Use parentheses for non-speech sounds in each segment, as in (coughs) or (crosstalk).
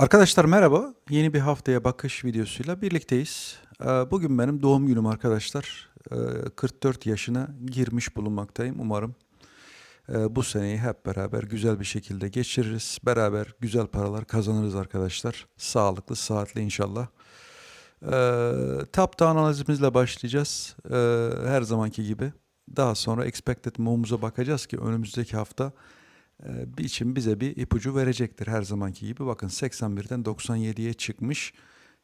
Arkadaşlar merhaba. Yeni bir haftaya bakış videosuyla birlikteyiz. Ee, Bugün benim doğum günüm arkadaşlar. Ee, 44 yaşına girmiş bulunmaktayım. Umarım e, bu seneyi hep beraber güzel bir şekilde geçiririz. Beraber güzel paralar kazanırız arkadaşlar. Sağlıklı, sıhhatli inşallah. Ee, top down analizimizle başlayacağız. Ee, her zamanki gibi. Daha sonra expected move'umuza bakacağız ki önümüzdeki hafta e, için bize bir ipucu verecektir her zamanki gibi. Bakın 81'den 97'ye çıkmış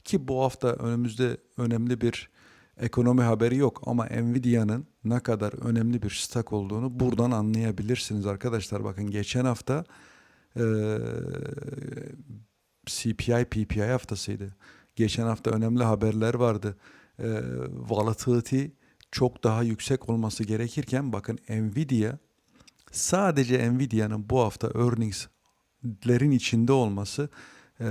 ki bu hafta önümüzde önemli bir ekonomi haberi yok ama Nvidia'nın ne kadar önemli bir stak olduğunu buradan anlayabilirsiniz arkadaşlar. Bakın geçen hafta e, CPI PPI haftasıydı. Geçen hafta önemli haberler vardı. E, volatility çok daha yüksek olması gerekirken bakın Nvidia sadece Nvidia'nın bu hafta earnings'lerin içinde olması e,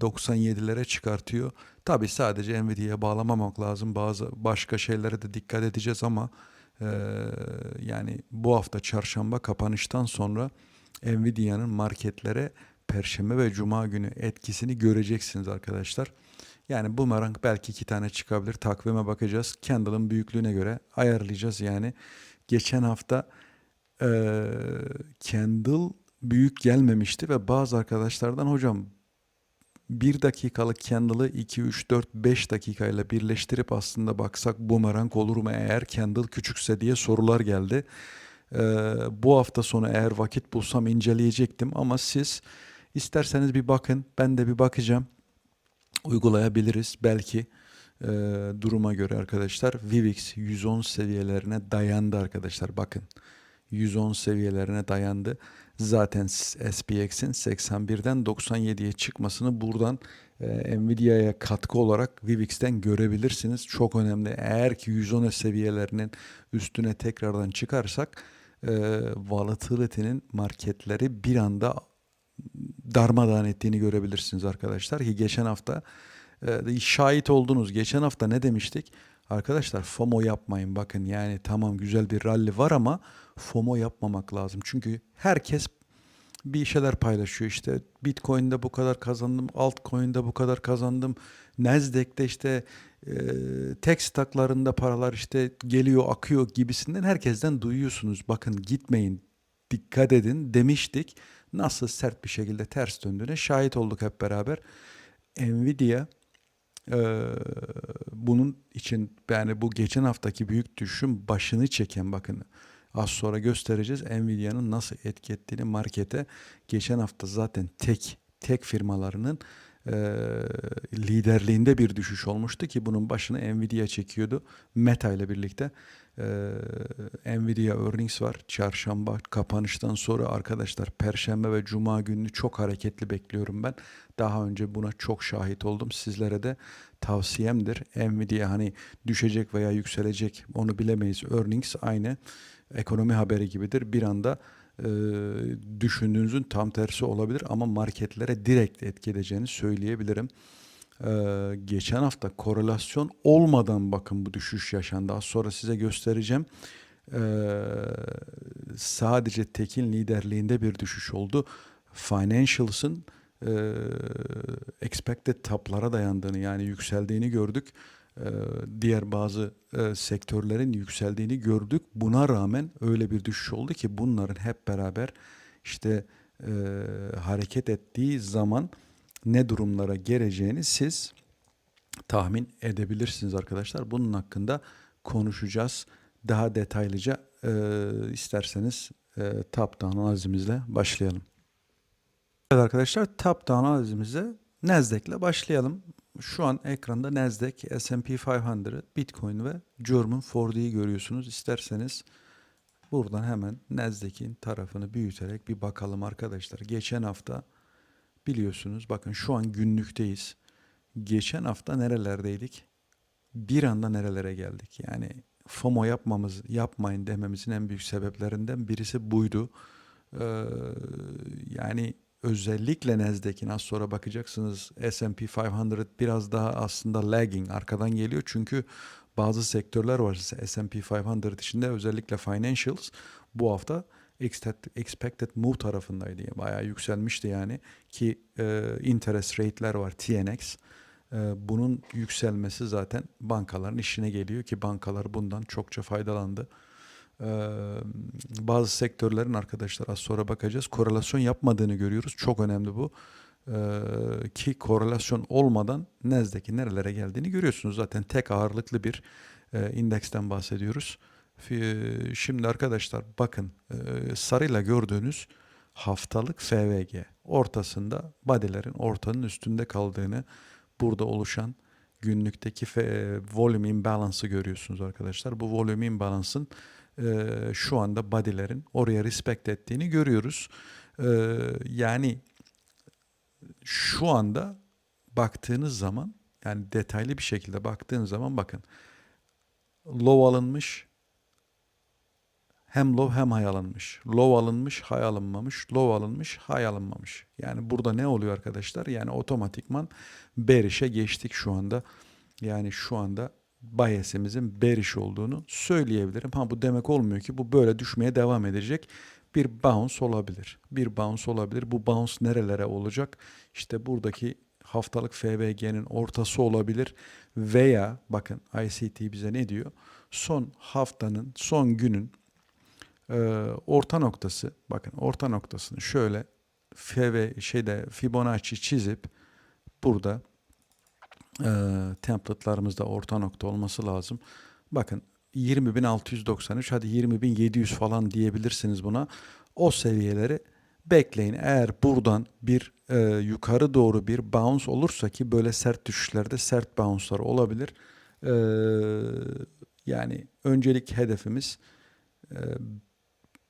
97'lere çıkartıyor. Tabi sadece Nvidia'ya bağlamamak lazım. Bazı başka şeylere de dikkat edeceğiz ama e, yani bu hafta çarşamba kapanıştan sonra Nvidia'nın marketlere Perşembe ve Cuma günü etkisini göreceksiniz arkadaşlar. Yani bumerang belki iki tane çıkabilir. Takvime bakacağız. Candle'ın büyüklüğüne göre ayarlayacağız yani. Geçen hafta eee Candle büyük gelmemişti ve bazı arkadaşlardan hocam bir dakikalık candle'ı 2, 3, 4, 5 dakikayla birleştirip aslında baksak bumerang olur mu eğer candle küçükse diye sorular geldi. Eee, bu hafta sonu eğer vakit bulsam inceleyecektim ama siz isterseniz bir bakın ben de bir bakacağım uygulayabiliriz belki eee, duruma göre arkadaşlar. Vivix 110 seviyelerine dayandı arkadaşlar bakın. 110 seviyelerine dayandı. Zaten SPX'in 81'den 97'ye çıkmasını buradan e, Nvidia'ya katkı olarak Vivix'ten görebilirsiniz. Çok önemli. Eğer ki 110 seviyelerinin üstüne tekrardan çıkarsak e, volatility'nin marketleri bir anda darmadağın ettiğini görebilirsiniz arkadaşlar. Ki geçen hafta e, şahit oldunuz. Geçen hafta ne demiştik? Arkadaşlar FOMO yapmayın bakın yani tamam güzel bir rally var ama FOMO yapmamak lazım. Çünkü herkes bir şeyler paylaşıyor işte Bitcoin'de bu kadar kazandım, altcoin'de bu kadar kazandım. Nasdaq'te işte e, tek staklarında paralar işte geliyor akıyor gibisinden herkesten duyuyorsunuz. Bakın gitmeyin dikkat edin demiştik. Nasıl sert bir şekilde ters döndüğüne şahit olduk hep beraber. Nvidia Eee, bunun için yani bu geçen haftaki büyük düşüşün başını çeken bakın az sonra göstereceğiz Nvidia'nın nasıl etki ettiğini markete. Geçen hafta zaten tek tek firmalarının eee, liderliğinde bir düşüş olmuştu ki bunun başını Nvidia çekiyordu Meta ile birlikte. Eee, Nvidia earnings var. Çarşamba kapanıştan sonra arkadaşlar Perşembe ve Cuma gününü çok hareketli bekliyorum ben. Daha önce buna çok şahit oldum. Sizlere de tavsiyemdir. Nvidia hani düşecek veya yükselecek onu bilemeyiz. Earnings aynı ekonomi haberi gibidir. Bir anda e, düşündüğünüzün tam tersi olabilir ama marketlere direkt etki edeceğini söyleyebilirim. Ee, geçen hafta korelasyon olmadan bakın bu düşüş yaşandı. Az sonra size göstereceğim. Ee, sadece tekin liderliğinde bir düşüş oldu. Financials'ın e, expected toplara dayandığını yani yükseldiğini gördük. Ee, diğer bazı e, sektörlerin yükseldiğini gördük. Buna rağmen öyle bir düşüş oldu ki bunların hep beraber işte e, hareket ettiği zaman ne durumlara geleceğini siz tahmin edebilirsiniz arkadaşlar. Bunun hakkında konuşacağız daha detaylıca. Ee, isterseniz e, analizimizle başlayalım. Evet arkadaşlar top down analizimize Nasdaq'le başlayalım. Şu an ekranda Nasdaq, S&P 500, Bitcoin ve German 4D'yi görüyorsunuz. İsterseniz buradan hemen Nasdaq'in tarafını büyüterek bir bakalım arkadaşlar. Geçen hafta biliyorsunuz bakın şu an günlükteyiz. Geçen hafta nerelerdeydik? Bir anda nerelere geldik? Yani FOMO yapmamız, yapmayın dememizin en büyük sebeplerinden birisi buydu. Ee, yani özellikle Nasdaq'in az sonra bakacaksınız S&P 500 biraz daha aslında lagging arkadan geliyor. Çünkü bazı sektörler var S&P 500 içinde özellikle financials bu hafta expected, move tarafındaydı. Bayağı yükselmişti yani ki e, interest rate'ler var TNX. E, bunun yükselmesi zaten bankaların işine geliyor ki bankalar bundan çokça faydalandı. Bazı sektörlerin arkadaşlar az sonra bakacağız korelasyon yapmadığını görüyoruz. Çok önemli bu. Ki korelasyon olmadan Nasdaq'in nerelere geldiğini görüyorsunuz. Zaten tek ağırlıklı bir indeksten bahsediyoruz. Şimdi arkadaşlar bakın sarıyla gördüğünüz haftalık FVG ortasında body'lerin ortanın üstünde kaldığını burada oluşan günlükteki volume imbalance'ı görüyorsunuz arkadaşlar. Bu volume imbalance'ın e, şu anda body'lerin oraya respect ettiğini görüyoruz. E, yani şu anda baktığınız zaman yani detaylı bir şekilde baktığınız zaman bakın low alınmış hem low hem high alınmış. Low alınmış, high alınmamış. Low alınmış, high alınmamış. Yani burada ne oluyor arkadaşlar? Yani otomatikman bearish'e geçtik şu anda. Yani şu anda bias'imizin bearish olduğunu söyleyebilirim. Ha bu demek olmuyor ki bu böyle düşmeye devam edecek. Bir bounce olabilir. Bir bounce olabilir. Bu bounce nerelere olacak? İşte buradaki haftalık FVG'nin ortası olabilir veya bakın ICT bize ne diyor? Son haftanın, son günün e, orta noktası bakın orta noktasını şöyle FV şeyde Fibonacci çizip burada e, template'larımızda orta nokta olması lazım. Bakın 20.693 hadi 20.700 falan diyebilirsiniz buna. O seviyeleri bekleyin. Eğer buradan bir e, yukarı doğru bir bounce olursa ki böyle sert düşüşlerde sert bounce'lar olabilir. E, yani öncelik hedefimiz e,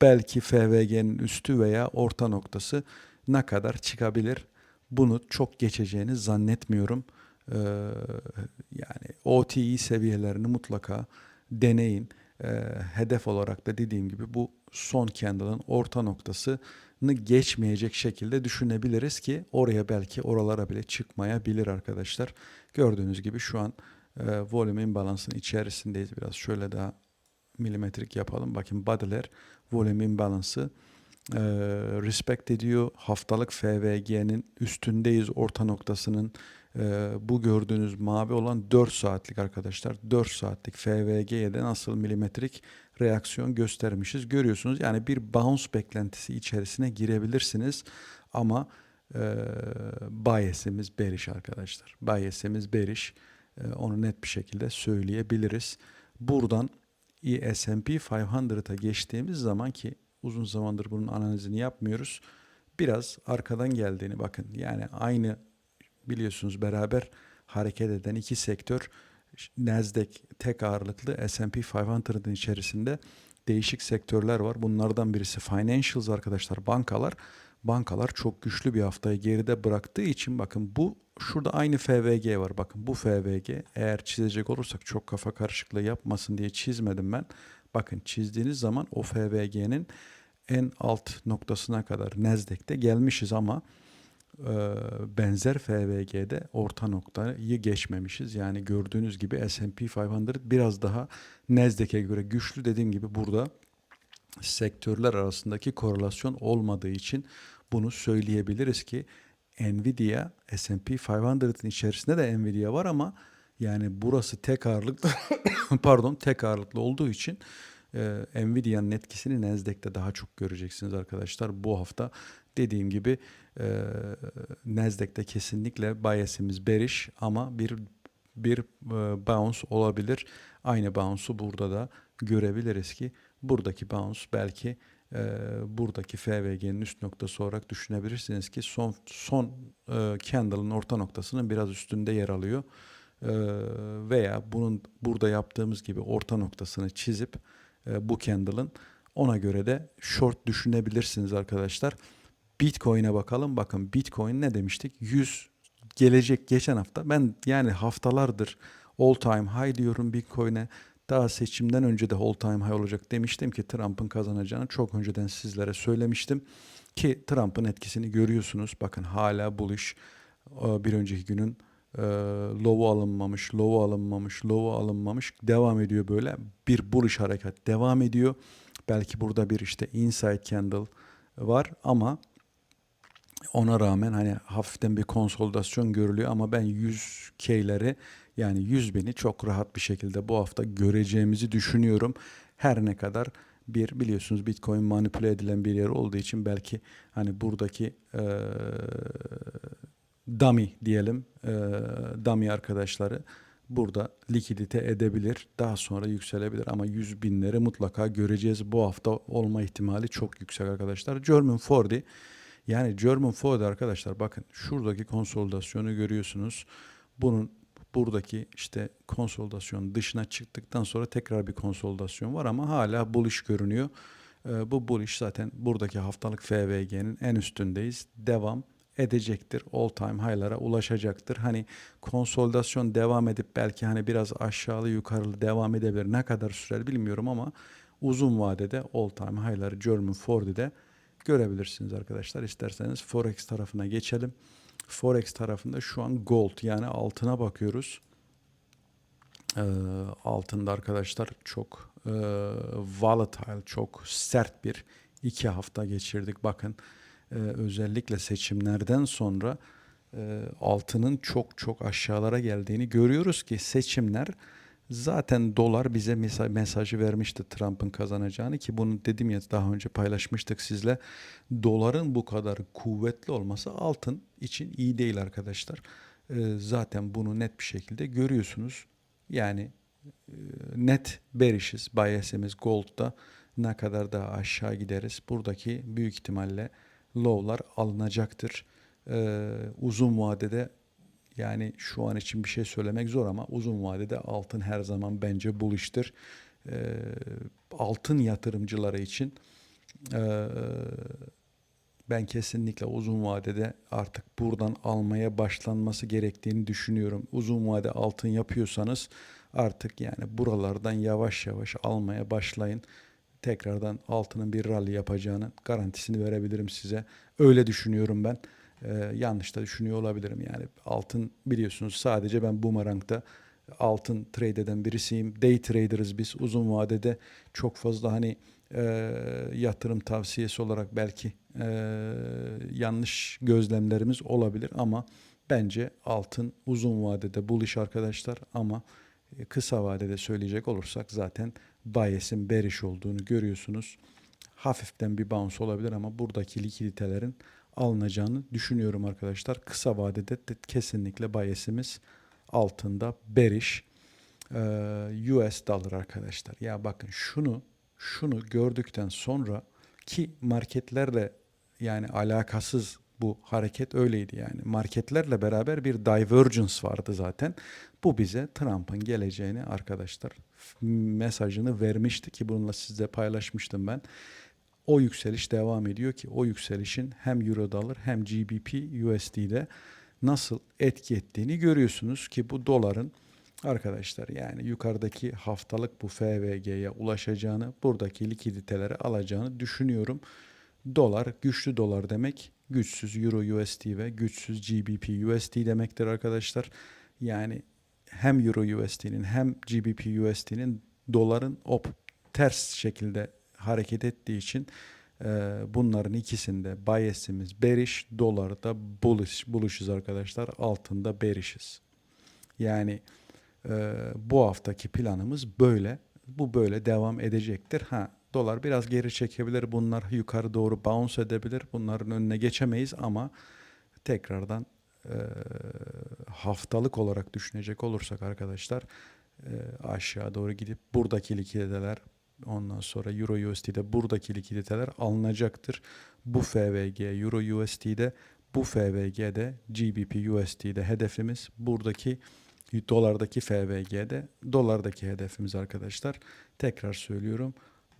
belki FVG'nin üstü veya orta noktası ne kadar çıkabilir? Bunu çok geçeceğini zannetmiyorum. Ee, yani OTI seviyelerini mutlaka deneyin. Ee, hedef olarak da dediğim gibi bu son candle'ın orta noktasını geçmeyecek şekilde düşünebiliriz ki oraya belki oralara bile çıkmayabilir arkadaşlar. Gördüğünüz gibi şu an e, volume imbalance'ın içerisindeyiz. Biraz şöyle daha milimetrik yapalım. Bakın body'ler volume imbalance'ı e, respect ediyor. Haftalık FVG'nin üstündeyiz orta noktasının. E, bu gördüğünüz mavi olan 4 saatlik arkadaşlar. 4 saatlik FVG'ye de nasıl milimetrik reaksiyon göstermişiz. Görüyorsunuz yani bir bounce beklentisi içerisine girebilirsiniz. Ama e, bias'imiz bearish arkadaşlar. Bias'imiz bearish. E, onu net bir şekilde söyleyebiliriz. Buradan S&P 500'a geçtiğimiz zaman ki uzun zamandır bunun analizini yapmıyoruz. Biraz arkadan geldiğini bakın. Yani aynı biliyorsunuz beraber hareket eden iki sektör Nasdaq tek ağırlıklı S&P 500'ın içerisinde değişik sektörler var. Bunlardan birisi financials arkadaşlar bankalar. Bankalar çok güçlü bir haftayı geride bıraktığı için bakın bu şurada aynı FVG var. Bakın bu FVG eğer çizecek olursak çok kafa karışıklığı yapmasın diye çizmedim ben. Bakın çizdiğiniz zaman o FVG'nin en alt noktasına kadar Nasdaq'te gelmişiz ama e, benzer FVG'de orta noktayı geçmemişiz. Yani gördüğünüz gibi S&P 500 biraz daha Nasdaq'e göre güçlü dediğim gibi burada sektörler arasındaki korelasyon olmadığı için bunu söyleyebiliriz ki Nvidia S&P 500'ın içerisinde de Nvidia var ama yani burası tek ağırlıklı (coughs) pardon tek ağırlıklı olduğu için e, Nvidia'nın etkisini Nasdaq'te daha çok göreceksiniz arkadaşlar. Bu hafta dediğim gibi e, Nasdaq'te kesinlikle bias'imiz bearish ama bir bir e, bounce olabilir. Aynı bounce'u burada da görebiliriz ki buradaki bounce belki e, buradaki FVG'nin üst noktası olarak düşünebilirsiniz ki son son e, candle'ın orta noktasının biraz üstünde yer alıyor. E, veya bunun burada yaptığımız gibi orta noktasını çizip bu candle'ın ona göre de short düşünebilirsiniz arkadaşlar. Bitcoin'e bakalım. Bakın Bitcoin ne demiştik? 100 gelecek geçen hafta. Ben yani haftalardır all time high diyorum Bitcoin'e. Daha seçimden önce de all time high olacak demiştim ki Trump'ın kazanacağını çok önceden sizlere söylemiştim. Ki Trump'ın etkisini görüyorsunuz. Bakın hala bullish. Bir önceki günün e, low'u alınmamış, low'u alınmamış, low'u alınmamış devam ediyor böyle. Bir bullish hareket devam ediyor. Belki burada bir işte inside candle var ama ona rağmen hani hafiften bir konsolidasyon görülüyor ama ben 100 K'leri yani 100 bini çok rahat bir şekilde bu hafta göreceğimizi düşünüyorum. Her ne kadar bir biliyorsunuz Bitcoin manipüle edilen bir yer olduğu için belki hani buradaki eee dummy diyelim eee dummy arkadaşları burada likidite edebilir. Daha sonra yükselebilir ama 100 binleri mutlaka göreceğiz. Bu hafta olma ihtimali çok yüksek arkadaşlar. German 40 yani German 40 arkadaşlar bakın şuradaki konsolidasyonu görüyorsunuz. Bunun buradaki işte konsolidasyon dışına çıktıktan sonra tekrar bir konsolidasyon var ama hala bullish görünüyor. Ee, bu bullish zaten buradaki haftalık FVG'nin en üstündeyiz. Devam edecektir. All time high'lara ulaşacaktır. Hani konsolidasyon devam edip belki hani biraz aşağılı yukarılı devam edebilir. Ne kadar sürer bilmiyorum ama uzun vadede all time high'ları German 40'de görebilirsiniz arkadaşlar. İsterseniz Forex tarafına geçelim. Forex tarafında şu an gold yani altına bakıyoruz. Ee, altında arkadaşlar çok e, volatile, çok sert bir iki hafta geçirdik. Bakın e, özellikle seçimlerden sonra e, altının çok çok aşağılara geldiğini görüyoruz ki seçimler zaten dolar bize mesa- mesajı vermişti Trump'ın kazanacağını ki bunu dedim ya daha önce paylaşmıştık sizle. Doların bu kadar kuvvetli olması altın için iyi değil arkadaşlar. E, zaten bunu net bir şekilde görüyorsunuz. Yani e, net berishiz. Bias'imiz gold'da ne kadar daha aşağı gideriz. Buradaki büyük ihtimalle low'lar alınacaktır. Ee, uzun vadede yani şu an için bir şey söylemek zor ama uzun vadede altın her zaman bence bullish'tir. Ee, altın yatırımcıları için e, ben kesinlikle uzun vadede artık buradan almaya başlanması gerektiğini düşünüyorum. Uzun vade altın yapıyorsanız artık yani buralardan yavaş yavaş almaya başlayın. Tekrardan altının bir rally yapacağını garantisini verebilirim size. Öyle düşünüyorum ben. Ee, yanlış da düşünüyor olabilirim. Yani altın biliyorsunuz sadece ben Boomerang'da altın trade eden birisiyim. Day trader'ız biz. Uzun vadede çok fazla hani e, yatırım tavsiyesi olarak belki e, yanlış gözlemlerimiz olabilir ama bence altın uzun vadede bullish arkadaşlar ama e, kısa vadede söyleyecek olursak zaten bias'in bearish olduğunu görüyorsunuz. Hafiften bir bounce olabilir ama buradaki likiditelerin alınacağını düşünüyorum arkadaşlar. Kısa vadede de kesinlikle bias'imiz altında bearish. Ee, US dollar arkadaşlar. Ya bakın şunu şunu gördükten sonra ki marketlerle yani alakasız bu hareket öyleydi yani. Marketlerle beraber bir divergence vardı zaten. Bu bize Trump'ın geleceğini arkadaşlar mesajını vermişti ki bununla sizle paylaşmıştım ben. O yükseliş devam ediyor ki o yükselişin hem Euro dolar hem GBP USD'de nasıl etki ettiğini görüyorsunuz ki bu doların arkadaşlar yani yukarıdaki haftalık bu FVG'ye ulaşacağını, buradaki likiditeleri alacağını düşünüyorum. Dolar güçlü dolar demek güçsüz Euro USD ve güçsüz GBP USD demektir arkadaşlar. Yani hem Euro USD'nin hem GBP USD'nin doların op ters şekilde hareket ettiği için e, bunların ikisinde bias'imiz bearish, dolarda bullish, bullish'iz arkadaşlar. Altında bearish'iz. Yani e, bu haftaki planımız böyle. Bu böyle devam edecektir. Ha dolar biraz geri çekebilir. Bunlar yukarı doğru bounce edebilir. Bunların önüne geçemeyiz ama tekrardan e, haftalık olarak düşünecek olursak arkadaşlar e, aşağı doğru gidip buradaki likiditeler ondan sonra Euro USD'de buradaki likiditeler alınacaktır. Bu FVG Euro USD'de bu FVG'de GBP USD'de hedefimiz buradaki dolardaki FVG'de dolardaki hedefimiz arkadaşlar. Tekrar söylüyorum.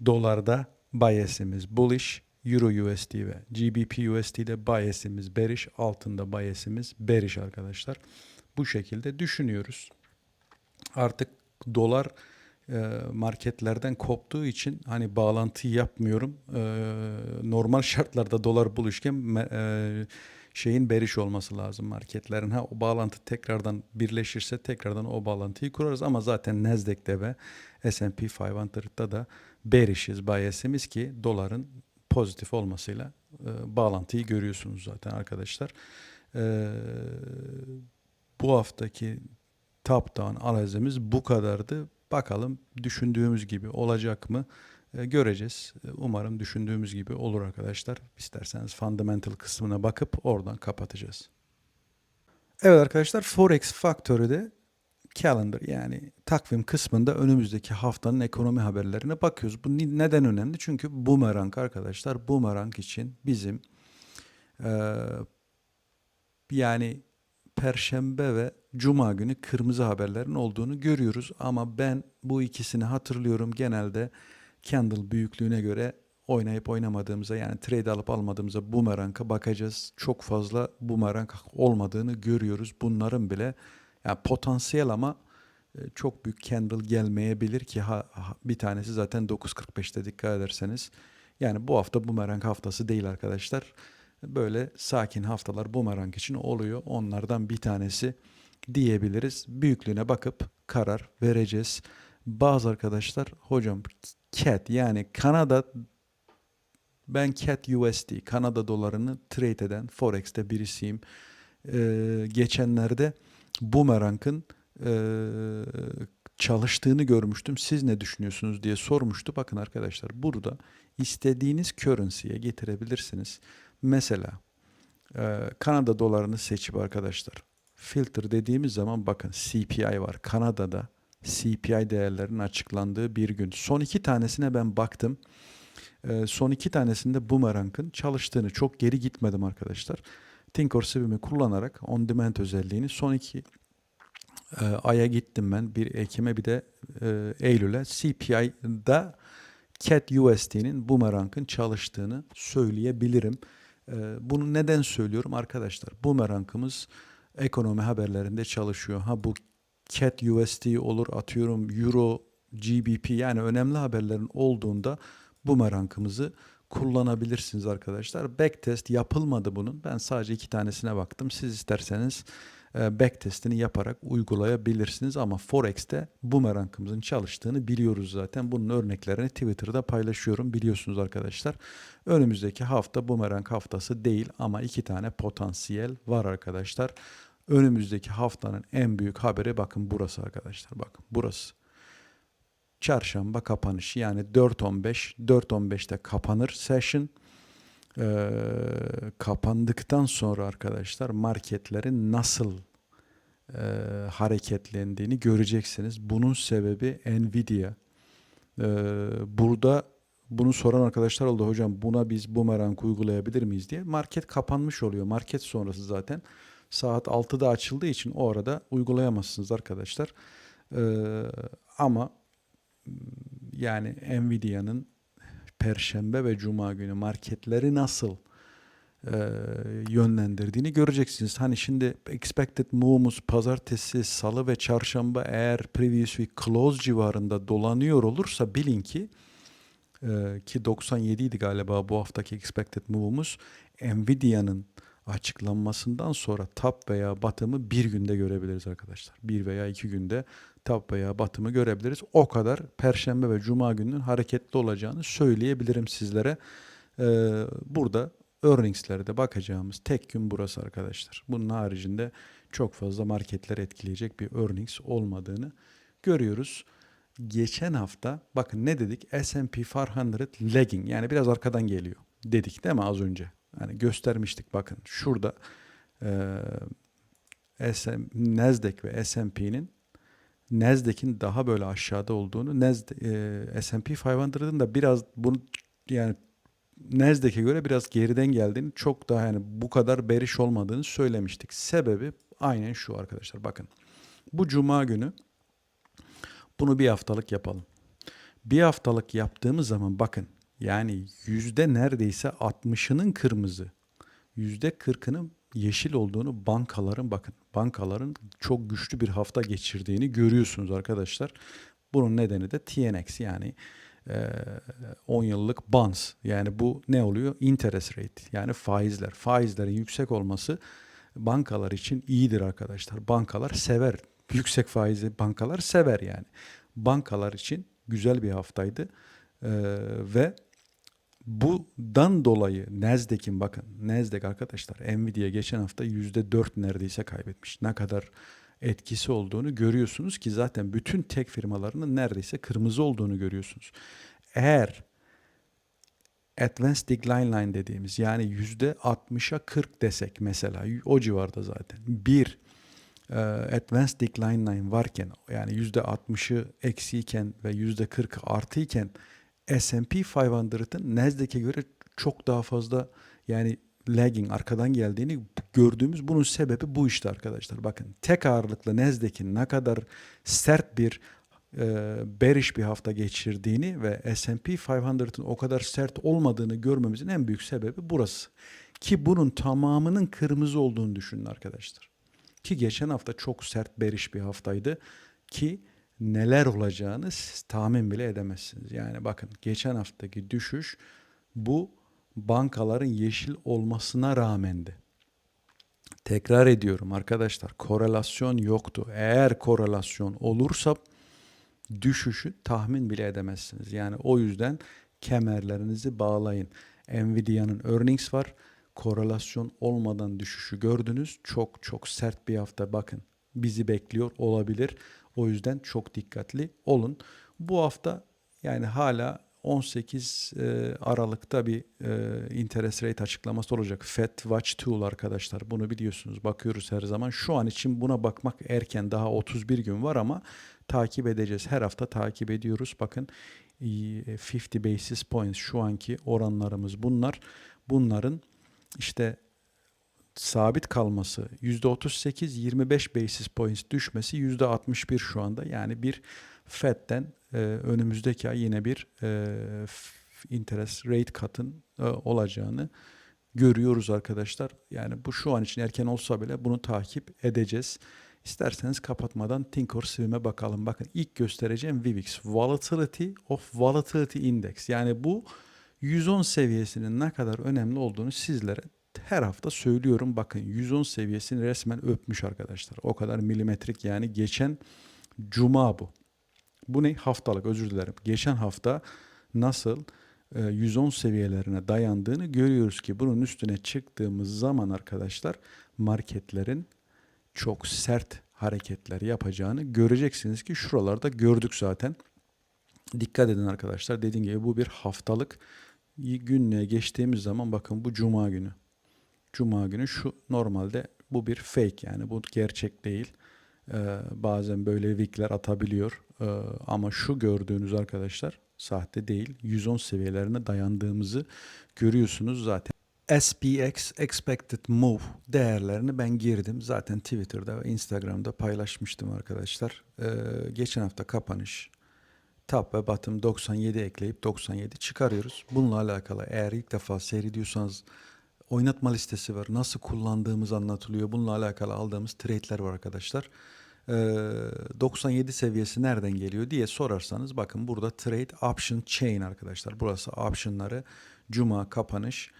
Dolarda bias'imiz bullish, Euro USD ve GBP USD'de bias'imiz bearish, altında bias'imiz bearish arkadaşlar. Bu şekilde düşünüyoruz. Artık dolar e, marketlerden koptuğu için hani bağlantı yapmıyorum. E, normal (laughs) şartlarda dolar buluşken e, şeyin beriş olması lazım marketlerin. Ha o bağlantı tekrardan birleşirse tekrardan o bağlantıyı kurarız ama zaten Nasdaq'te ve S&P 500'da da bearish'iz, bias'imiz ki doların pozitif olmasıyla e, bağlantıyı görüyorsunuz zaten arkadaşlar. E, bu haftaki top down analizimiz bu kadardı. Bakalım düşündüğümüz gibi olacak mı? E, göreceğiz. E, Umarım düşündüğümüz gibi olur arkadaşlar. İsterseniz fundamental kısmına bakıp oradan kapatacağız. Evet arkadaşlar Forex Factory'de calendar yani takvim kısmında önümüzdeki haftanın ekonomi haberlerine bakıyoruz. Bu neden önemli? Çünkü boomerang arkadaşlar boomerang için bizim eee, yani Perşembe ve Cuma günü kırmızı haberlerin olduğunu görüyoruz. Ama ben bu ikisini hatırlıyorum genelde candle büyüklüğüne göre oynayıp oynamadığımıza yani trade alıp almadığımıza boomerang'a bakacağız. Çok fazla boomerang olmadığını görüyoruz. Bunların bile yani potansiyel ama e, çok büyük candle gelmeyebilir ki ha, ha- bir tanesi zaten 9.45'te dikkat ederseniz. Yani bu hafta boomerang haftası değil arkadaşlar. Böyle sakin haftalar boomerang için oluyor. Onlardan bir tanesi diyebiliriz. Büyüklüğüne bakıp karar vereceğiz. Bazı arkadaşlar hocam CAT yani Kanada ben CAT USD Kanada dolarını trade eden Forex'te birisiyim. Ee, geçenlerde Boomerang'ın ee, çalıştığını görmüştüm. Siz ne düşünüyorsunuz diye sormuştu. Bakın arkadaşlar burada istediğiniz currency'ye getirebilirsiniz. Mesela ee, Kanada dolarını seçip arkadaşlar filter dediğimiz zaman bakın CPI var. Kanada'da CPI değerlerinin açıklandığı bir gün. Son iki tanesine ben baktım. Ee, son iki tanesinde Boomerang'ın çalıştığını çok geri gitmedim arkadaşlar. Thinkorswim'i kullanarak on demand özelliğini son iki e, aya gittim ben. Bir Ekim'e bir de e, Eylül'e. CPI'da CAT USD'nin Boomerang'ın çalıştığını söyleyebilirim. E, bunu neden söylüyorum arkadaşlar? Boomerang'ımız ekonomi haberlerinde çalışıyor. Ha bu CAT USD olur atıyorum Euro, GBP yani önemli haberlerin olduğunda Boomerang'ımızı kullanabilirsiniz arkadaşlar. Backtest yapılmadı bunun. Ben sadece iki tanesine baktım. Siz isterseniz e, backtestini yaparak uygulayabilirsiniz ama Forex'te Boomerang'ımızın çalıştığını biliyoruz zaten. Bunun örneklerini Twitter'da paylaşıyorum biliyorsunuz arkadaşlar. Önümüzdeki hafta Boomerang haftası değil ama iki tane potansiyel var arkadaşlar. Önümüzdeki haftanın en büyük haberi bakın burası arkadaşlar. Bakın burası. Çarşamba kapanış yani 4.15 4.15'te kapanır session. Ee, kapandıktan sonra arkadaşlar marketlerin nasıl e, hareketlendiğini göreceksiniz. Bunun sebebi Nvidia. Ee, burada bunu soran arkadaşlar oldu hocam buna biz boomerang uygulayabilir miyiz diye. Market kapanmış oluyor. Market sonrası zaten saat 6'da açıldığı için o arada uygulayamazsınız arkadaşlar. Ee, ama yani Nvidia'nın Perşembe ve Cuma günü marketleri nasıl e, yönlendirdiğini göreceksiniz. Hani şimdi expected move'umuz pazartesi, salı ve çarşamba eğer previous week close civarında dolanıyor olursa bilin ki e, ki 97 idi galiba bu haftaki expected move'umuz Nvidia'nın açıklanmasından sonra top veya batımı bir günde görebiliriz arkadaşlar. Bir veya iki günde top veya batımı görebiliriz. O kadar Perşembe ve Cuma gününün hareketli olacağını söyleyebilirim sizlere. Ee, burada earnings'lere bakacağımız tek gün burası arkadaşlar. Bunun haricinde çok fazla marketleri etkileyecek bir earnings olmadığını görüyoruz. Geçen hafta bakın ne dedik? S&P 500 lagging yani biraz arkadan geliyor dedik değil mi az önce? Yani göstermiştik bakın şurada e, SM, Nasdaq ve S&P'nin Nasdaq'in daha böyle aşağıda olduğunu, Nasdaq, S&P 500'ın da biraz bunu yani Nasdaq'e göre biraz geriden geldiğini, çok daha yani bu kadar beriş olmadığını söylemiştik. Sebebi aynen şu arkadaşlar bakın. Bu cuma günü bunu bir haftalık yapalım. Bir haftalık yaptığımız zaman bakın yani yüzde neredeyse 60'ının kırmızı, yüzde 40'ının yeşil olduğunu bankaların bakın bankaların çok güçlü bir hafta geçirdiğini görüyorsunuz arkadaşlar. Bunun nedeni de TNX yani e, 10 yıllık bonds yani bu ne oluyor? Interest rate yani faizler. Faizlerin yüksek olması bankalar için iyidir arkadaşlar. Bankalar sever. Yüksek faizi bankalar sever yani. Bankalar için güzel bir haftaydı. Ee, ve bundan dolayı Nasdaq'in bakın Nasdaq arkadaşlar Nvidia geçen hafta %4 neredeyse kaybetmiş. Ne kadar etkisi olduğunu görüyorsunuz ki zaten bütün tek firmalarının neredeyse kırmızı olduğunu görüyorsunuz. Eğer Advanced Decline Line dediğimiz yani yüzde 60'a 40 desek mesela o civarda zaten bir e, Advanced Decline Line varken yani yüzde 60'ı eksiyken ve yüzde 40 artıyken S&P 500'ın Nasdaq'e göre çok daha fazla yani lagging arkadan geldiğini gördüğümüz bunun sebebi bu işte arkadaşlar. Bakın tek ağırlıklı Nasdaq'in ne kadar sert bir e, bearish bir hafta geçirdiğini ve S&P 500'ın o kadar sert olmadığını görmemizin en büyük sebebi burası. Ki bunun tamamının kırmızı olduğunu düşünün arkadaşlar. Ki geçen hafta çok sert bearish bir haftaydı ki neler olacağını siz tahmin bile edemezsiniz. Yani bakın geçen haftaki düşüş bu bankaların yeşil olmasına rağmendi. Tekrar ediyorum arkadaşlar korelasyon yoktu. Eğer korelasyon olursa düşüşü tahmin bile edemezsiniz. Yani o yüzden kemerlerinizi bağlayın. Nvidia'nın earnings var. Korelasyon olmadan düşüşü gördünüz. Çok çok sert bir hafta bakın. Bizi bekliyor olabilir. O yüzden çok dikkatli olun. Bu hafta yani hala 18 e, Aralık'ta bir e, interest rate açıklaması olacak. Fed Watch Tool arkadaşlar. Bunu biliyorsunuz. Bakıyoruz her zaman. Şu an için buna bakmak erken. Daha 31 gün var ama takip edeceğiz. Her hafta takip ediyoruz. Bakın 50 basis points şu anki oranlarımız bunlar. Bunların işte sabit kalması %38 25 basis points düşmesi %61 şu anda. Yani bir Fed'den e, önümüzdeki ay yine bir e, interest rate cut'ın e, olacağını görüyoruz arkadaşlar. Yani bu şu an için erken olsa bile bunu takip edeceğiz. İsterseniz kapatmadan Think or Swim'e bakalım. Bakın ilk göstereceğim VIVIX. Volatility of Volatility Index. Yani bu 110 seviyesinin ne kadar önemli olduğunu sizlere her hafta söylüyorum. Bakın 110 seviyesini resmen öpmüş arkadaşlar. O kadar milimetrik yani geçen cuma bu. Bu ne? Haftalık özür dilerim. Geçen hafta nasıl 110 seviyelerine dayandığını görüyoruz ki bunun üstüne çıktığımız zaman arkadaşlar marketlerin çok sert hareketler yapacağını göreceksiniz ki şuralarda gördük zaten. Dikkat edin arkadaşlar. Dediğim gibi bu bir haftalık günlüğe geçtiğimiz zaman bakın bu cuma günü. Cuma günü şu normalde bu bir fake yani bu gerçek değil. Ee, bazen böyle wickler atabiliyor. Ee, ama şu gördüğünüz arkadaşlar sahte değil. 110 seviyelerine dayandığımızı görüyorsunuz zaten. SPX Expected Move değerlerini ben girdim. Zaten Twitter'da ve Instagram'da paylaşmıştım arkadaşlar. Ee, geçen hafta kapanış top ve bottom 97 ekleyip 97 çıkarıyoruz. Bununla alakalı eğer ilk defa seyrediyorsanız oynatma listesi var. Nasıl kullandığımız anlatılıyor. Bununla alakalı aldığımız trade'ler var arkadaşlar. Ee, 97 seviyesi nereden geliyor diye sorarsanız bakın burada trade option chain arkadaşlar. Burası optionları cuma kapanış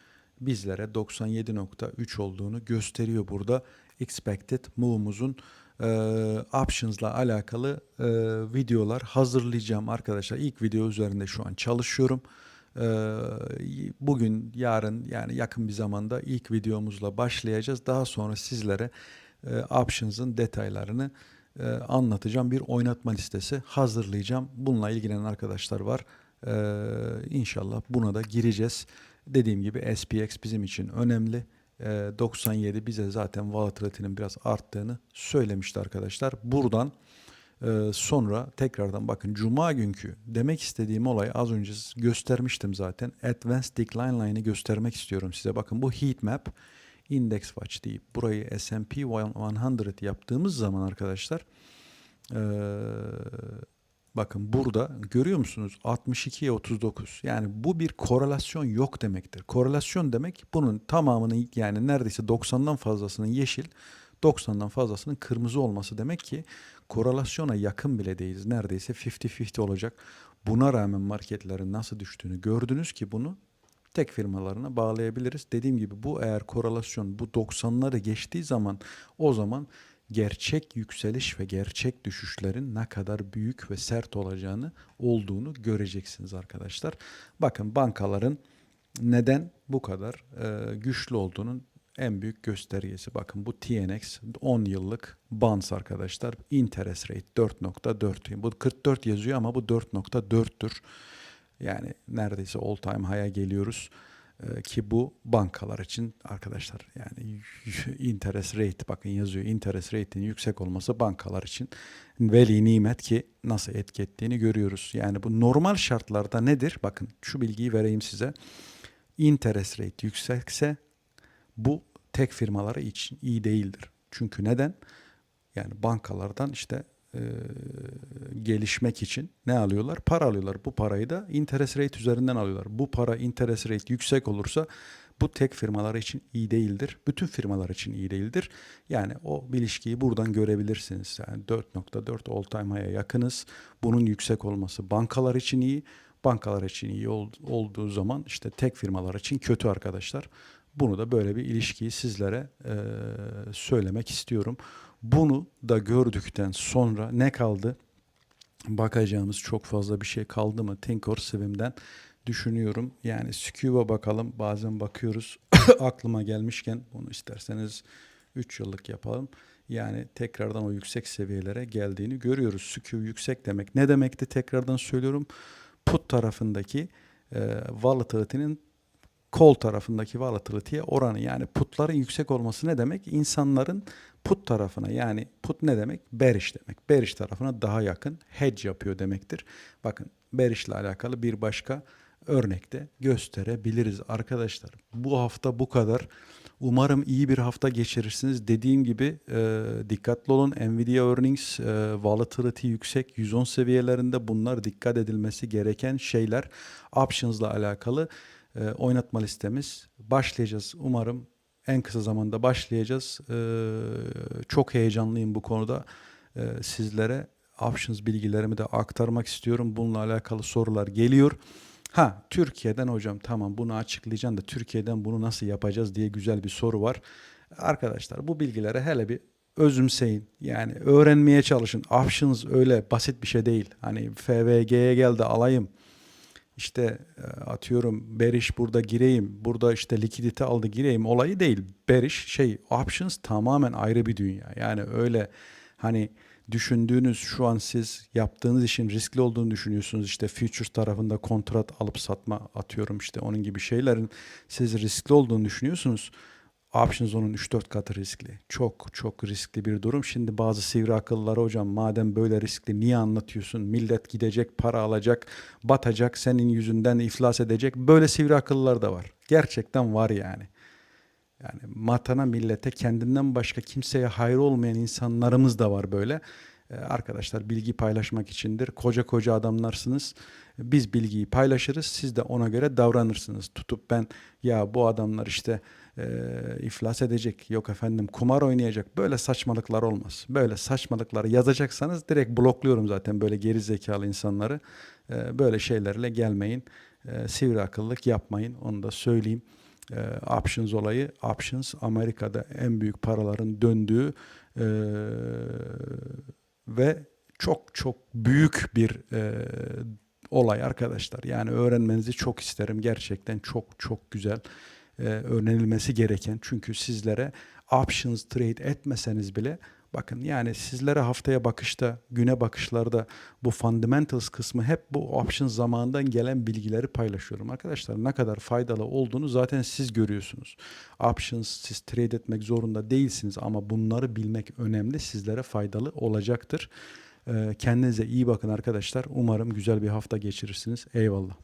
bizlere 97.3 olduğunu gösteriyor burada. Expected move'umuzun e, options'la alakalı e, videolar hazırlayacağım arkadaşlar. İlk video üzerinde şu an çalışıyorum. E, bugün, yarın yani yakın bir zamanda ilk videomuzla başlayacağız. Daha sonra sizlere e, options'ın detaylarını e, anlatacağım. Bir oynatma listesi hazırlayacağım. Bununla ilgilenen arkadaşlar var. E, inşallah buna da gireceğiz. Dediğim gibi SPX bizim için önemli. 97 bize zaten volatility'nin biraz arttığını söylemişti arkadaşlar. Buradan sonra tekrardan bakın cuma günkü demek istediğim olay az önce göstermiştim zaten. Advanced Decline Line'ı göstermek istiyorum size. Bakın bu heat map index watch deyip burayı S&P 100 yaptığımız zaman arkadaşlar Bakın burada görüyor musunuz 62'ye 39. Yani bu bir korelasyon yok demektir. Korelasyon demek bunun tamamının yani neredeyse 90'dan fazlasının yeşil, 90'dan fazlasının kırmızı olması demek ki korelasyona yakın bile değiliz. Neredeyse 50-50 olacak. Buna rağmen marketlerin nasıl düştüğünü gördünüz ki bunu tek firmalarına bağlayabiliriz. Dediğim gibi bu eğer korelasyon bu 90'ları geçtiği zaman o zaman gerçek yükseliş ve gerçek düşüşlerin ne kadar büyük ve sert olacağını olduğunu göreceksiniz arkadaşlar. Bakın bankaların neden bu kadar e, güçlü olduğunun en büyük göstergesi. Bakın bu TNX 10 yıllık bonds arkadaşlar. Interest rate 4.4. Bu 44 yazıyor ama bu 4.4'tür. Yani neredeyse all time high'a geliyoruz. Ee, ki bu bankalar için arkadaşlar yani (laughs) interest rate bakın yazıyor interest rate'in yüksek olması bankalar için veli nimet ki nasıl etki ettiğini görüyoruz. Yani bu normal şartlarda nedir? Bakın şu bilgiyi vereyim size. Interest rate yüksekse bu tek firmaları için iyi değildir. Çünkü neden? Yani bankalardan işte e, gelişmek için ne alıyorlar? Para alıyorlar. Bu parayı da interest rate üzerinden alıyorlar. Bu para interest rate yüksek olursa bu tek firmalar için iyi değildir. Bütün firmalar için iyi değildir. Yani o ilişkiyi buradan görebilirsiniz. Yani 4.4 all time high'a yakınız. Bunun yüksek olması bankalar için iyi. Bankalar için iyi ol- olduğu zaman işte tek firmalar için kötü arkadaşlar. Bunu da böyle bir ilişkiyi sizlere eee, söylemek istiyorum. Bunu da gördükten sonra ne kaldı? Bakacağımız çok fazla bir şey kaldı mı? Swim'den düşünüyorum. Yani Scuba bakalım. Bazen bakıyoruz. (coughs) Aklıma gelmişken bunu isterseniz 3 yıllık yapalım. Yani tekrardan o yüksek seviyelere geldiğini görüyoruz. Skew yüksek demek. Ne demekti? Tekrardan söylüyorum. Put tarafındaki e, volatility'nin kol tarafındaki volatility'ye oranı yani putların yüksek olması ne demek? İnsanların put tarafına yani put ne demek? Bearish demek. Bearish tarafına daha yakın hedge yapıyor demektir. Bakın bearish ile alakalı bir başka örnekte gösterebiliriz arkadaşlar. Bu hafta bu kadar. Umarım iyi bir hafta geçirirsiniz. Dediğim gibi e, dikkatli olun. Nvidia earnings e, volatility yüksek 110 seviyelerinde bunlar dikkat edilmesi gereken şeyler. Options'la alakalı e, oynatma listemiz. Başlayacağız umarım en kısa zamanda başlayacağız. E, çok heyecanlıyım bu konuda. E, sizlere options bilgilerimi de aktarmak istiyorum. Bununla alakalı sorular geliyor. Ha Türkiye'den hocam tamam bunu açıklayacaksın da Türkiye'den bunu nasıl yapacağız diye güzel bir soru var. Arkadaşlar bu bilgilere hele bir özümseyin. Yani öğrenmeye çalışın. Options öyle basit bir şey değil. Hani FVG'ye gel de alayım. İşte e, atıyorum Beriş burada gireyim. Burada işte likidite aldı gireyim olayı değil. Beriş şey options tamamen ayrı bir dünya. Yani öyle hani düşündüğünüz şu an siz yaptığınız işin riskli olduğunu düşünüyorsunuz. İşte futures tarafında kontrat alıp satma atıyorum işte onun gibi şeylerin siz riskli olduğunu düşünüyorsunuz. Options onun 3-4 katı riskli. Çok çok riskli bir durum. Şimdi bazı sivri akıllılar hocam madem böyle riskli niye anlatıyorsun? Millet gidecek, para alacak, batacak, senin yüzünden iflas edecek. Böyle sivri akıllılar da var. Gerçekten var yani. Yani matana millete kendinden başka kimseye hayır olmayan insanlarımız da var böyle. Ee, arkadaşlar bilgi paylaşmak içindir. Koca koca adamlarsınız. Biz bilgiyi paylaşırız. Siz de ona göre davranırsınız. Tutup ben ya bu adamlar işte e, iflas edecek. Yok efendim kumar oynayacak. Böyle saçmalıklar olmaz. Böyle saçmalıkları yazacaksanız direkt blokluyorum zaten böyle geri zekalı insanları. E, böyle şeylerle gelmeyin. E, sivri akıllık yapmayın. Onu da söyleyeyim e, options olayı. Options Amerika'da en büyük paraların döndüğü e, ve çok çok büyük bir e, olay arkadaşlar. Yani öğrenmenizi çok isterim. Gerçekten çok çok güzel e, öğrenilmesi gereken. Çünkü sizlere options trade etmeseniz bile Bakın yani sizlere haftaya bakışta, güne bakışlarda bu fundamentals kısmı hep bu options zamanından gelen bilgileri paylaşıyorum. Arkadaşlar ne kadar faydalı olduğunu zaten siz görüyorsunuz. Options siz trade etmek zorunda değilsiniz ama bunları bilmek önemli. Sizlere faydalı olacaktır. Ee, Kendinize iyi bakın arkadaşlar. Umarım güzel bir hafta geçirirsiniz. Eyvallah.